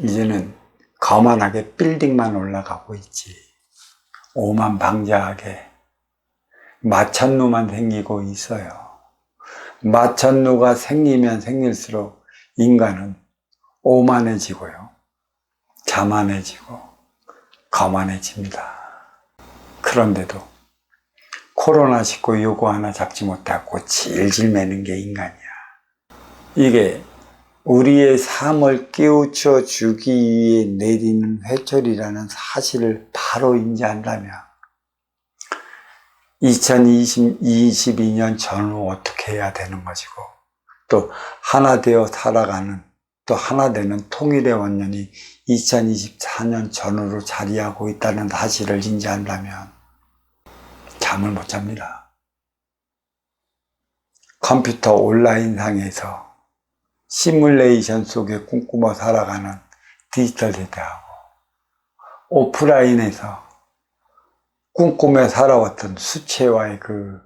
이제는 거만하게 빌딩만 올라가고 있지. 오만 방자하게 마천루만 생기고 있어요. 마천루가 생기면 생길수록 인간은 오만해지고요. 자만해지고 거만해집니다. 그런데도 코로나19 요거 하나 잡지 못하고 질질 매는 게 인간이야. 이게 우리의 삶을 깨우쳐 주기 위해 내리는 회초리라는 사실을 바로 인지한다면 2022년 전후 어떻게 해야 되는 것이고 또 하나 되어 살아가는 또 하나 되는 통일의 원년이 2024년 전후로 자리하고 있다는 사실을 인지한다면 잠을 못 잡니다. 컴퓨터 온라인상에서 시뮬레이션 속에 꿈꾸며 살아가는 디지털 세대하고 오프라인에서 꿈꾸며 살아왔던 수채화의 그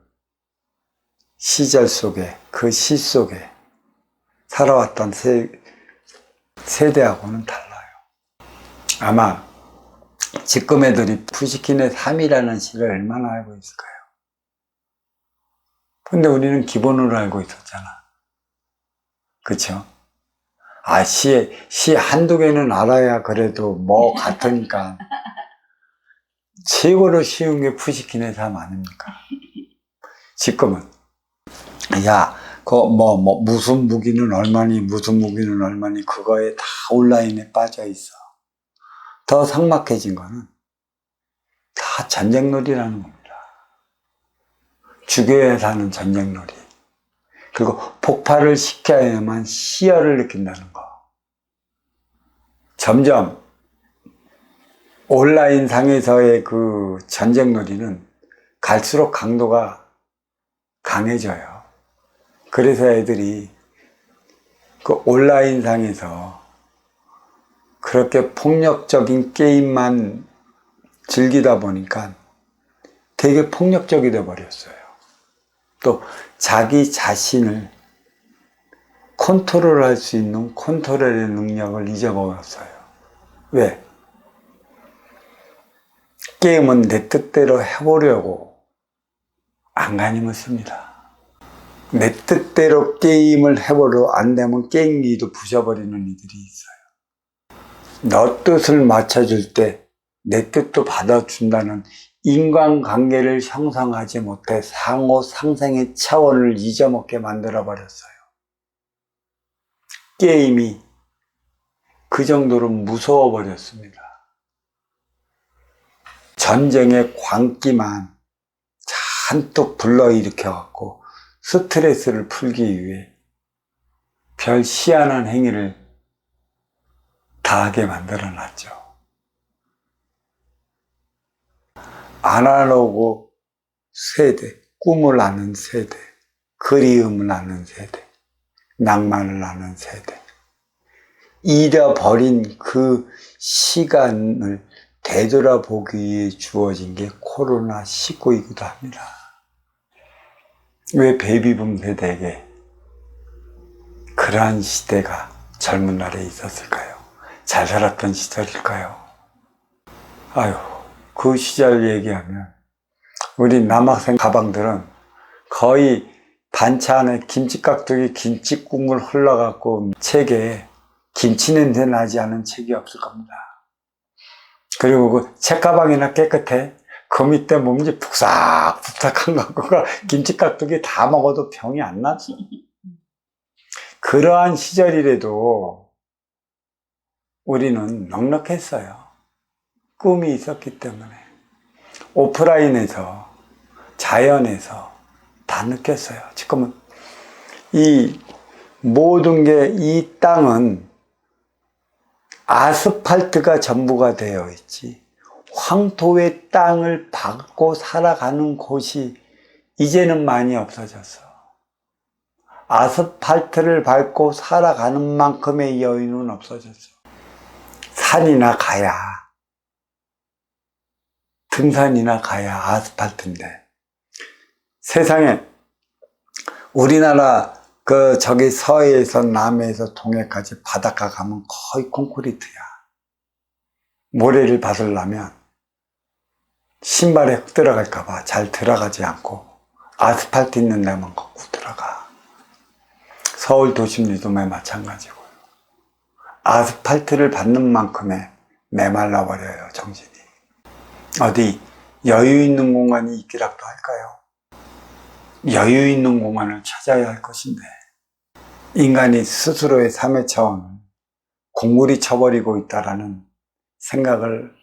시절 속에 그 시 속에 살아왔던 세, 세대하고는 달라요. 아마 지금 애들이 푸시킨의 3이라는 시를 얼마나 알고 있을까요? 근데 우리는 기본으로 알고 있었잖아. 그쵸? 아, 시, 시 한두 개는 알아야 그래도 뭐 같으니까. 최고로 쉬운 게 푸시킨의 삶 아닙니까? 지금은. 야, 그, 뭐, 뭐, 무슨 무기는 얼마니, 무슨 무기는 얼마니, 그거에 다 온라인에 빠져 있어. 더 삭막해진 거는 다 전쟁놀이라는 겁니다. 죽여야 사는 전쟁놀이. 그리고 폭발을 시켜야만 시야를 느낀다는 거. 점점 온라인 상에서의 그 전쟁 놀이는 갈수록 강도가 강해져요. 그래서 애들이 그 온라인 상에서 그렇게 폭력적인 게임만 즐기다 보니까 되게 폭력적이 돼 버렸어요. 또 자기 자신을 컨트롤할 수 있는 컨트롤의 능력을 잊어버렸어요. 왜? 게임은 내 뜻대로 해보려고 안간힘을 씁니다. 내 뜻대로 게임을 해보려 안 되면 게임기도 부셔버리는 이들이 있어요. 너 뜻을 맞춰줄 때 내 뜻도 받아준다는 인간관계를 형성하지 못해 상호 상생의 차원을 잊어먹게 만들어버렸어요. 게임이 그 정도로 무서워버렸습니다. 전쟁의 광기만 잔뜩 불러일으켜갖고 스트레스를 풀기 위해 별 희한한 행위를 다하게 만들어놨죠. 아날로그 세대, 꿈을 아는 세대, 그리움을 아는 세대, 낭만을 아는 세대. 잃어버린 그 시간을 되돌아보기 위해 주어진 게 코로나 19이기도 합니다. 왜 베이비붐 세대에게 그러한 시대가 젊은 날에 있었을까요? 잘 살았던 시절일까요? 아유, 그 시절 얘기하면 우리 남학생 가방들은 거의 반찬에 김치깍두기 김치 국물 흘러갖고 책에 김치 냄새 나지 않은 책이 없을 겁니다. 그리고 그 책가방이나 깨끗해. 그 밑에 몸지 푹삭푹삭한 거가 김치깍두기 다 먹어도 병이 안 나지. 그러한 시절이라도 우리는 넉넉했어요. 꿈이 있었기 때문에. 오프라인에서, 자연에서 다 느꼈어요. 지금은 이 모든 게 이 땅은 아스팔트가 전부가 되어 있지. 황토의 땅을 밟고 살아가는 곳이 이제는 많이 없어졌어. 아스팔트를 밟고 살아가는 만큼의 여유는 없어졌어. 산이나 가야, 등산이나 가야 아스팔트인데, 세상에 우리나라 그 저기 서해에서 남해에서 동해까지 바닷가 가면 거의 콘크리트야. 모래를 받으려면 신발에 흙 들어갈까봐 잘 들어가지 않고 아스팔트 있는 데만 걷고 들어가. 서울 도심지도 마찬가지고요. 아스팔트를 받는 만큼의 메말라 버려요, 정신이. 어디 여유 있는 공간이 있기라도 할까요? 여유 있는 공간을 찾아야 할 것인데, 인간이 스스로의 삶의 차원을 공물이 쳐버리고 있다라는 생각을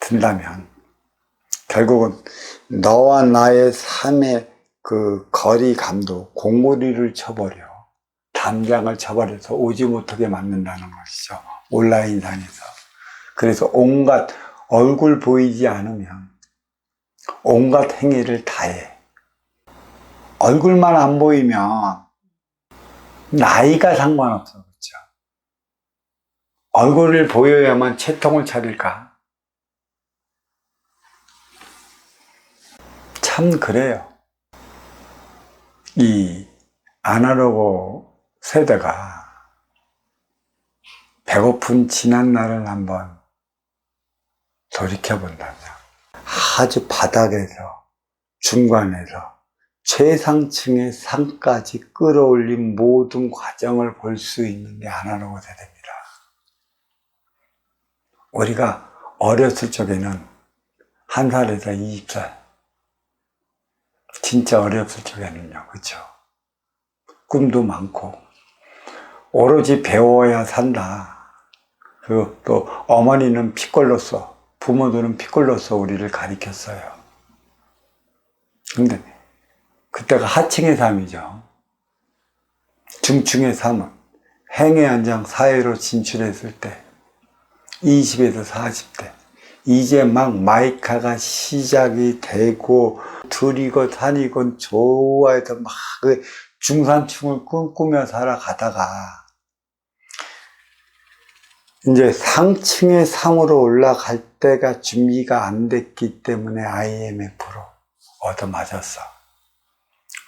든다면, 결국은 너와 나의 삶의 그 거리감도 공무리를 쳐버려 담장을 쳐버려서 오지 못하게 만든다는 것이죠. 온라인상에서. 그래서 온갖 얼굴 보이지 않으면 온갖 행위를 다 해. 얼굴만 안 보이면 나이가 상관없어. 그렇죠? 얼굴을 보여야만 채통을 차릴까? 참 그래요. 이 아날로그 세대가 배고픈 지난 날을 한번 돌이켜 본다면 아주 바닥에서 중간에서 최상층의 상까지 끌어올린 모든 과정을 볼 수 있는 게 아날로그 세대입니다. 우리가 어렸을 적에는 한 살에서 20살 진짜 어렸을 적에는요, 그쵸? 꿈도 많고, 오로지 배워야 산다. 그, 또, 어머니는 피꼴로서, 부모들은 피꼴로서 우리를 가리켰어요. 근데, 그때가 하층의 삶이죠. 중층의 삶은 행의 한장 사회로 진출했을 때, 20에서 40대, 이제 막 마이카가 시작이 되고 둘이건 산이건 좋아해서 막그 중산층을 꿈꾸며 살아가다가 이제 상층의 상으로 올라갈 때가 준비가 안 됐기 때문에 IMF로 얻어맞았어.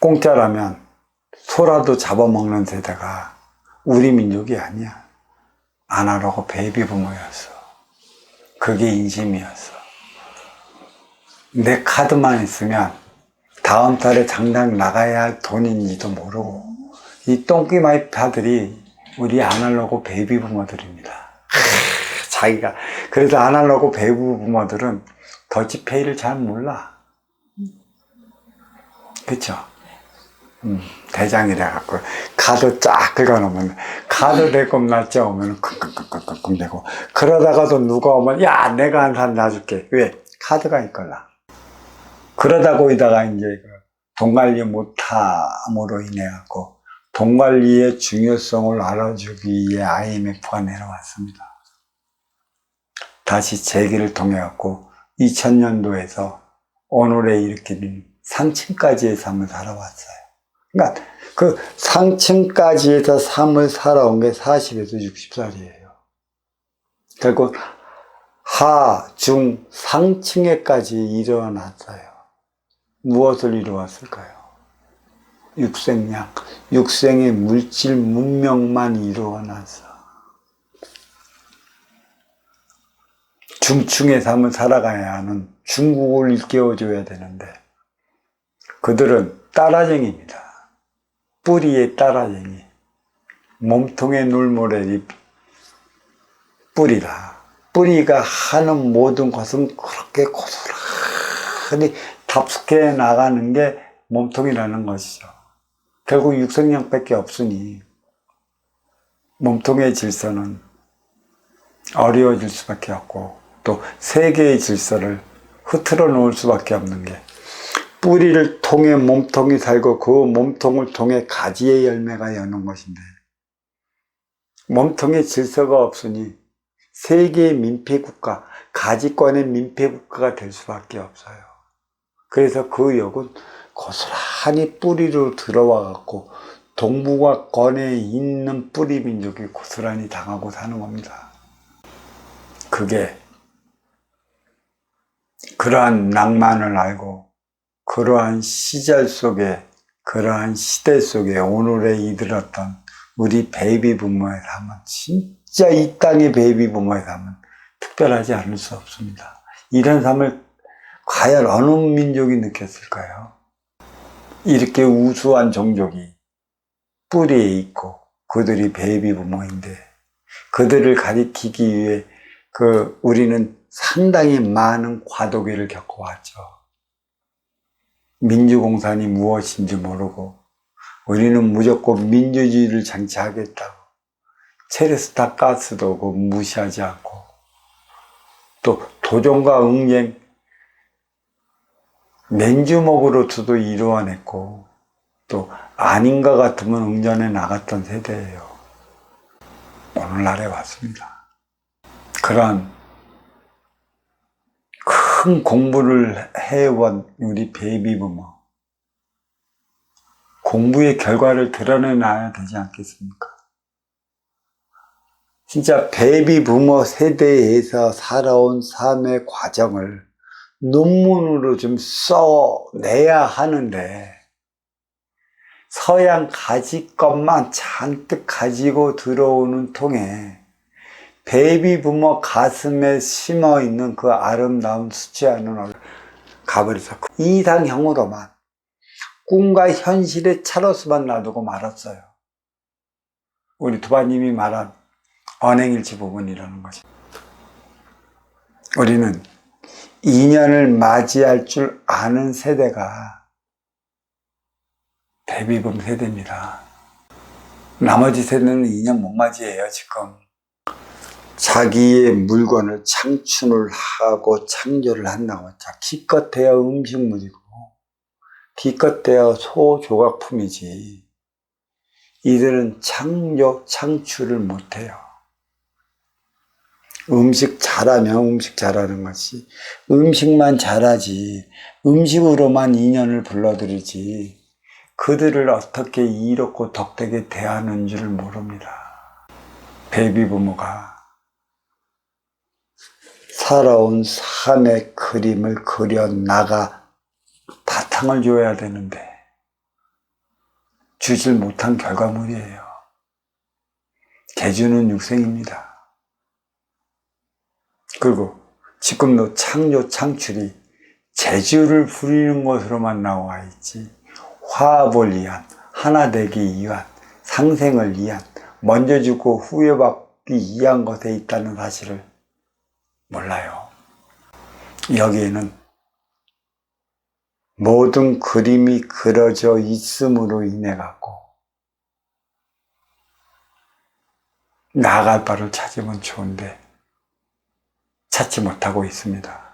공짜라면 소라도 잡아먹는 세대가 우리 민족이 아니야. 아날로그 베이비 부모였어. 그게 인심이었어. 내 카드만 있으면 다음 달에 장당 나가야 할 돈인지도 모르고 이 똥기 마이파들이 우리 아날로그 베이비 부모들입니다. 자기가. 그래서 아날로그 베이비 부모들은 더치페이를 잘 몰라. 그쵸? 음, 대장이래 갖고 카드 쫙 긁어놓으면 카드 대금 날짜 오면 끙끙끙끙끙 대고. 그러다가도 누가 오면 야 내가 한 산 놔줄게. 왜? 카드가 있걸라. 그러다 보이다가 이제 관리 못함으로 인해 갖고 돈 관리의 중요성을 알아주기 위해 IMF가 내려왔습니다. 다시 재기를 통해 갖고 2000년도에서 오늘에 일으키는 상층까지의 삶을 살아왔어요. 그러니까 그 상층까지에서 삶을 살아온 게 40에서 60살이에요. 결국 하, 중, 상층에까지 일어났어요. 무엇을 이루었을까요? 육생약, 육생의 물질 문명만 이루어놨어. 중층의 삶을 살아가야 하는 중국을 일깨워줘야 되는데 그들은 따라쟁입니다. 뿌리의 따라쟁이. 몸통의 놀모래이 뿌리라. 뿌리가 하는 모든 것은 그렇게 고스란히 답숙해 나가는 게 몸통이라는 것이죠. 결국 육성량밖에 없으니 몸통의 질서는 어려워질 수밖에 없고 또 세계의 질서를 흐트러 놓을 수밖에 없는 게 뿌리를 통해 몸통이 살고 그 몸통을 통해 가지의 열매가 여는 것인데 몸통에 질서가 없으니 세계의 민폐국가, 가지권의 민폐국가가 될 수밖에 없어요. 그래서 그 역은 고스란히 뿌리로 들어와 갖고 동북아권에 있는 뿌리 민족이 고스란히 당하고 사는 겁니다. 그게 그러한 낭만을 알고 그러한 시절 속에 그러한 시대 속에 오늘에 이들었던 우리 베이비 부모의 삶은 진짜 이 땅의 베이비 부모의 삶은 특별하지 않을 수 없습니다. 이런 삶을 과연 어느 민족이 느꼈을까요? 이렇게 우수한 종족이 뿌리에 있고 그들이 베이비 부모인데 그들을 가리키기 위해 그 우리는 상당히 많은 과도기를 겪어왔죠. 민주공산이 무엇인지 모르고 우리는 무조건 민주주의를 장치하겠다고 체르스타 가스도 그 무시하지 않고 또 도전과 응쟁 맨주먹으로서도 이루어냈고 또 아닌가 같으면 응전에 나갔던 세대예요. 오늘날에 왔습니다. 그런 큰 공부를 해온 우리 베이비 부모. 공부의 결과를 드러내놔야 되지 않겠습니까? 진짜 베이비 부모 세대에서 살아온 삶의 과정을 논문으로 좀 써내야 하는데, 서양 가지 것만 잔뜩 가지고 들어오는 통에 베이비 부모 가슴에 심어 있는 그 아름다운 수치 않은 가버려서 그 이상형으로만 꿈과 현실의 차로수만 놔두고 말았어요. 우리 두바님이 말한 언행일치 부분이라는 것이. 우리는 인연을 맞이할 줄 아는 세대가 대비범 세대입니다. 나머지 세대는 인연 못 맞이해요, 지금. 자기의 물건을 창출을 하고 창조를 한다고. 자, 기껏해야 음식물이고, 기껏해야 소조각품이지. 이들은 창조, 창출을 못해요. 음식 잘하면 음식 잘하는 것이, 음식만 잘하지, 음식으로만 인연을 불러들이지, 그들을 어떻게 이롭고 덕되게 대하는 줄 모릅니다. 베이비 부모가 살아온 삶의 그림을 그려 나가 바탕을 줘야 되는데 주질 못한 결과물이에요. 개주는 육생입니다. 그리고 지금도 창조 창출이 재주를 부리는 것으로만 나와 있지 화합을 위한 하나 되기 위한 상생을 위한 먼저 주고 후회 받기 위한 것에 있다는 사실을 몰라요. 여기에는 모든 그림이 그려져 있음으로 인해 갖고 나아갈 바를 찾으면 좋은데 찾지 못하고 있습니다.